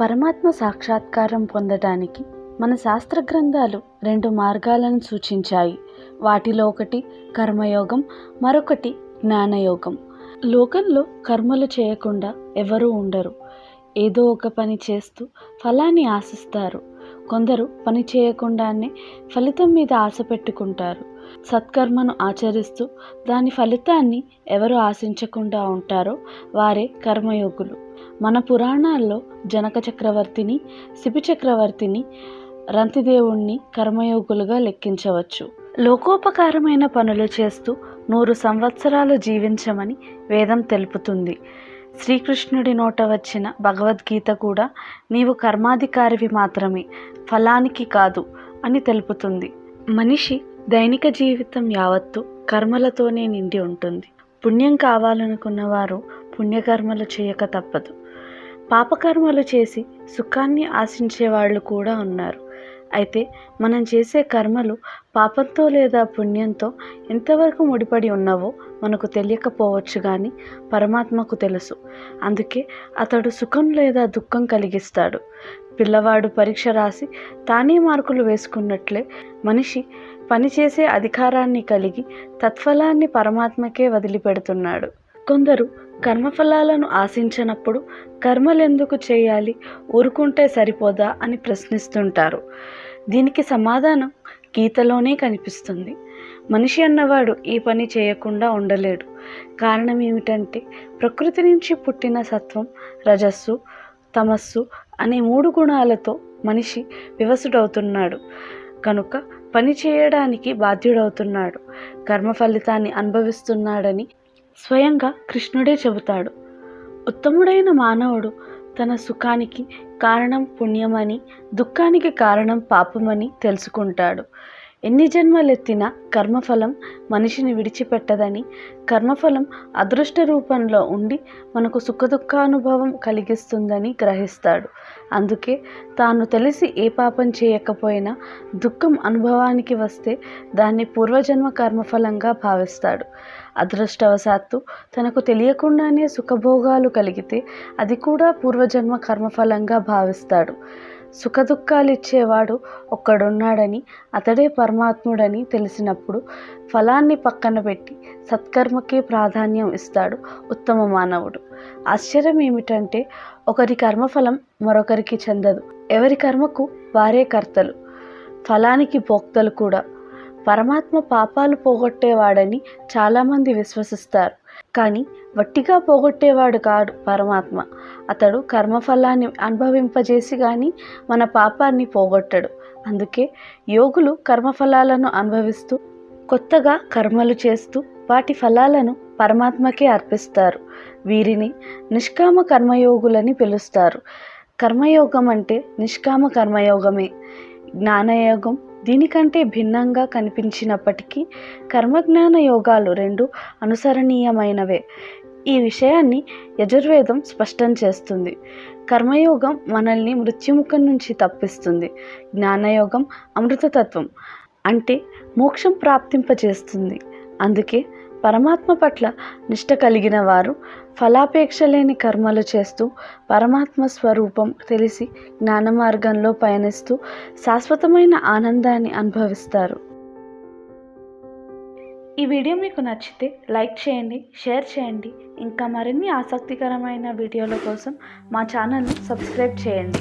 పరమాత్మ సాక్షాత్కారం పొందడానికి మన శాస్త్ర గ్రంథాలు రెండు మార్గాలను సూచించాయి. వాటిలో ఒకటి కర్మయోగం మరొకటి జ్ఞానయోగం. లోకంలో కర్మలు చేయకుండా ఎవరూ ఉండరు. ఏదో ఒక పని చేస్తూ ఫలాన్ని ఆశిస్తారు. కొందరు పని చేయకుండానే ఫలితం మీద ఆశ పెట్టుకుంటారు. సత్కర్మను ఆచరిస్తూ దాని ఫలితాన్ని ఎవరు ఆశించకుండా ఉంటారో వారే కర్మయోగులు. మన పురాణాల్లో జనక చక్రవర్తిని శిబి చక్రవర్తిని రంతిదేవుణ్ణి కర్మయోగులుగా లెక్కించవచ్చు. లోకోపకారమైన పనులు చేస్తూ నూరు సంవత్సరాలు జీవించమని వేదం తెలుపుతుంది. శ్రీకృష్ణుడి నోట వచ్చిన భగవద్గీత కూడా నీవు కర్మాధికారివి మాత్రమే ఫలానికి కాదు అని తెలుపుతుంది. మనిషి దైనిక జీవితం యావత్తు కర్మలతోనే నిండి ఉంటుంది. పుణ్యం కావాలనుకున్న వారు పుణ్యకర్మలు చేయక తప్పదు. పాపకర్మలు చేసి సుఖాన్ని ఆశించే వాళ్ళు కూడా ఉన్నారు. అయితే మనం చేసే కర్మలు పాపంతో లేదా పుణ్యంతో ఎంతవరకు ముడిపడి ఉన్నావో మనకు తెలియకపోవచ్చు కానీ పరమాత్మకు తెలుసు. అందుకే అతడు సుఖం లేదా దుఃఖం కలిగిస్తాడు. పిల్లవాడు పరీక్ష రాసి తానే మార్కులు వేసుకున్నట్లే మనిషి పనిచేసే అధికారాన్ని కలిగి తత్ఫలాన్ని పరమాత్మకే వదిలిపెడుతున్నాడు. కొందరు కర్మఫలాలను ఆశించినప్పుడు కర్మలెందుకు చేయాలి? ఊరుకుంటే సరిపోదా? అని ప్రశ్నిస్తుంటారు. దీనికి సమాధానం గీతలోనే కనిపిస్తుంది. మనిషి అన్నవాడు ఈ పని చేయకుండా ఉండలేడు. కారణం ఏమిటంటే ప్రకృతి నుంచి పుట్టిన సత్వం రజస్సు తమస్సు అనే మూడు గుణాలతో మనిషి వివసుడవుతున్నాడు. కనుక పని చేయడానికి బాధ్యుడవుతున్నాడు. కర్మ ఫలితాన్ని అనుభవిస్తున్నాడని స్వయంగా కృష్ణుడే చెబుతాడు. ఉత్తముడైన మానవుడు తన సుఖానికి కారణం పుణ్యమని దుఃఖానికి కారణం పాపమని తెలుసుకుంటాడు. ఎన్ని జన్మలెత్తినా కర్మఫలం మనిషిని విడిచిపెట్టదని కర్మఫలం అదృష్ట రూపంలో ఉండి మనకు సుఖదుఖానుభవం కలిగిస్తుందని గ్రహిస్తాడు. అందుకే తాను తెలిసి ఏ పాపం చేయకపోయినా దుఃఖం అనుభవానికి వస్తే దాన్ని పూర్వజన్మ కర్మఫలంగా భావిస్తాడు. అదృష్టవశాత్తు తనకు తెలియకుండానే సుఖభోగాలు కలిగితే అది కూడా పూర్వజన్మ కర్మఫలంగా భావిస్తాడు. సుఖదుఖాలు ఇచ్చేవాడు ఒక్కడున్నాడని అతడే పరమాత్ముడని తెలిసినప్పుడు ఫలాన్ని పక్కన పెట్టి సత్కర్మకే ప్రాధాన్యం ఇస్తాడు ఉత్తమ మానవుడు. ఆశ్చర్యం ఏమిటంటే ఒకరి కర్మఫలం మరొకరికి చెందదు. ఎవరి కర్మకు వారే కర్తలు. ఫలానికి భోక్తలు కూడా. పరమాత్మ పాపాలు పోగొట్టేవాడని చాలామంది విశ్వసిస్తారు. కానీ వట్టిగా పోగొట్టేవాడు కాడు పరమాత్మ. అతడు కర్మఫలాన్ని అనుభవింపజేసి కానీ మన పాపాన్ని పోగొట్టడు. అందుకే యోగులు కర్మఫలాలను అనుభవిస్తూ కొత్తగా కర్మలు చేస్తూ వాటి ఫలాలను పరమాత్మకే అర్పిస్తారు. వీరిని నిష్కామ కర్మయోగులని పిలుస్తారు. కర్మయోగం అంటే నిష్కామ కర్మయోగమే. జ్ఞానయోగం దీనికంటే భిన్నంగా కనిపించినప్పటికీ కర్మజ్ఞాన యోగాలు రెండు అనుసరణీయమైనవే. ఈ విషయాన్ని యజుర్వేదం స్పష్టం చేస్తుంది. కర్మయోగం మనల్ని మృత్యుముఖం నుంచి తప్పిస్తుంది. జ్ఞానయోగం అమృతతత్వం అంటే మోక్షం ప్రాప్తింపజేస్తుంది. అందుకే పరమాత్మ పట్ల నిష్ట కలిగిన వారు ఫలాపేక్ష లేని కర్మలు చేస్తూ పరమాత్మ స్వరూపం తెలిసి జ్ఞాన మార్గంలో పయనిస్తూ శాశ్వతమైన ఆనందాన్ని అనుభవిస్తారు. ఈ వీడియో మీకు నచ్చితే లైక్ చేయండి షేర్ చేయండి. ఇంకా మరిన్ని ఆసక్తికరమైన వీడియోల కోసం మా ఛానల్ని సబ్స్క్రైబ్ చేయండి.